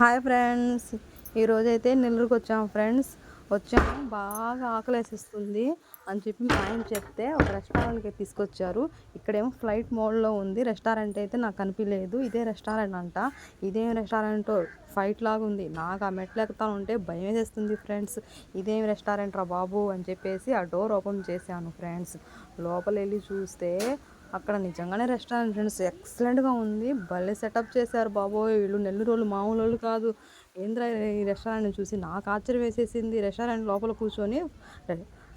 Hi friends. ఈరోజైతే నెల్లూరుకి వచ్చాము ఫ్రెండ్స్. వచ్చాము. బాగా ఆకలేసిస్తుంది అని చెప్పి మా ఆయన చెప్తే ఒక రెస్టారెంట్కి తీసుకొచ్చారు. ఇక్కడేమో ఫ్లైట్ మోడ్లో ఉంది. రెస్టారెంట్ అయితే నాకు కనిపించలేదు ఇదే రెస్టారెంట్ అంట. ఇదేం రెస్టారెంట్ ఫైట్ లాగా ఉంది. నాకు ఆ మెట్లు ఎక్కుతా ఉంటే భయం వేసేస్తుంది ఫ్రెండ్స్. ఇదేం రెస్టారెంట్ రా బాబు అని చెప్పేసి ఆ డోర్ ఓపెన్ చేశాను ఫ్రెండ్స్. లోపల వెళ్ళి చూస్తే అక్కడ నిజంగానే రెస్టారెంట్ ఫ్రెండ్స్ ఎక్సలెంట్గా ఉంది. భలే సెటప్ చేశారు బాబోయ్. వీళ్ళు నెల్లూరు వాళ్ళు మామూలు వాళ్ళు కాదు. ఏంద్రా ఈ రెస్టారెంట్ చూసి నాకు ఆశ్చర్యం వేసేసింది. రెస్టారెంట్ లోపల కూర్చొని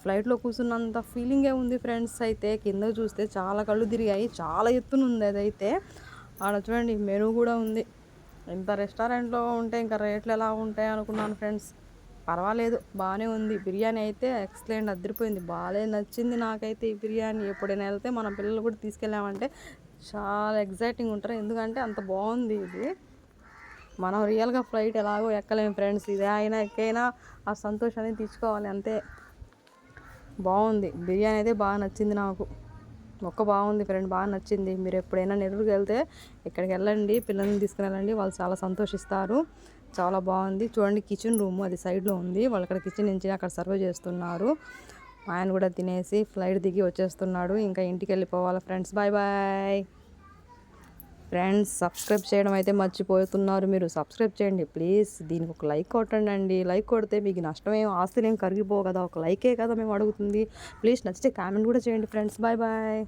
ఫ్లైట్లో కూర్చున్నంత ఫీలింగే ఉంది ఫ్రెండ్స్ అయితే కింద చూస్తే చాలా కళ్ళు తిరిగాయి. చాలా ఎత్తున ఉంది అదైతే. ఆడ చూడండి మెనూ కూడా ఉంది. ఇంత రెస్టారెంట్లో ఉంటే ఇంకా రేట్లు ఎలా ఉంటాయి అనుకున్నాను ఫ్రెండ్స్ పర్వాలేదు బాగానే ఉంది. బిర్యానీ అయితే ఎక్సలెంట్ అదిరిపోయింది. బాగా నచ్చింది నాకైతే ఈ బిర్యానీ. ఎప్పుడైనా వెళ్తే మన పిల్లలు కూడా తీసుకెళ్ళామంటే చాలా ఎగ్జైటింగ్ ఉంటారు. ఎందుకంటే అంత బాగుంది ఇది. మనం రియల్గా ఫ్లైట్ ఎలాగో ఎక్కలేము ఫ్రెండ్స్. ఇదే అయినా ఎక్కైనా ఆ సంతోషాన్ని తీసుకోవాలి అంతే. బాగుంది. బిర్యానీ అయితే బాగా నచ్చింది నాకు. ఒక్క బాగుంది ఫ్రెండ్. బాగా నచ్చింది. మీరు ఎప్పుడైనా నెల్లూరుకి వెళ్తే ఇక్కడికి వెళ్ళండి. పిల్లల్ని తీసుకుని వెళ్ళండి. వాళ్ళు చాలా సంతోషిస్తారు. చాలా బాగుంది. చూడండి కిచెన్ రూమ్ అది సైడ్లో ఉంది. వాళ్ళు అక్కడ కిచెన్ నుంచి అక్కడ సర్వ్ చేస్తున్నారు. ఆయన కూడా తినేసి ఫ్లైట్ దిగి వచ్చేస్తున్నాడు. ఇంకా ఇంటికి వెళ్ళిపోవాలి friends bye bye friends subscribe చేయడం అయితే మర్చిపోతున్నారు మీరు. సబ్స్క్రైబ్ చేయండి ప్లీజ్ దీనికి ఒక లైక్ కొట్టండి లైక్ కొడితే మీకు నష్టం ఏం ఆస్తులు ఏం కరిగిపోవు కదా. ఒక లైకే కదా మేము అడుగుతుంది. ప్లీజ్ నచ్చితే కామెంట్ కూడా చేయండి ఫ్రెండ్స్ బాయ్ బాయ్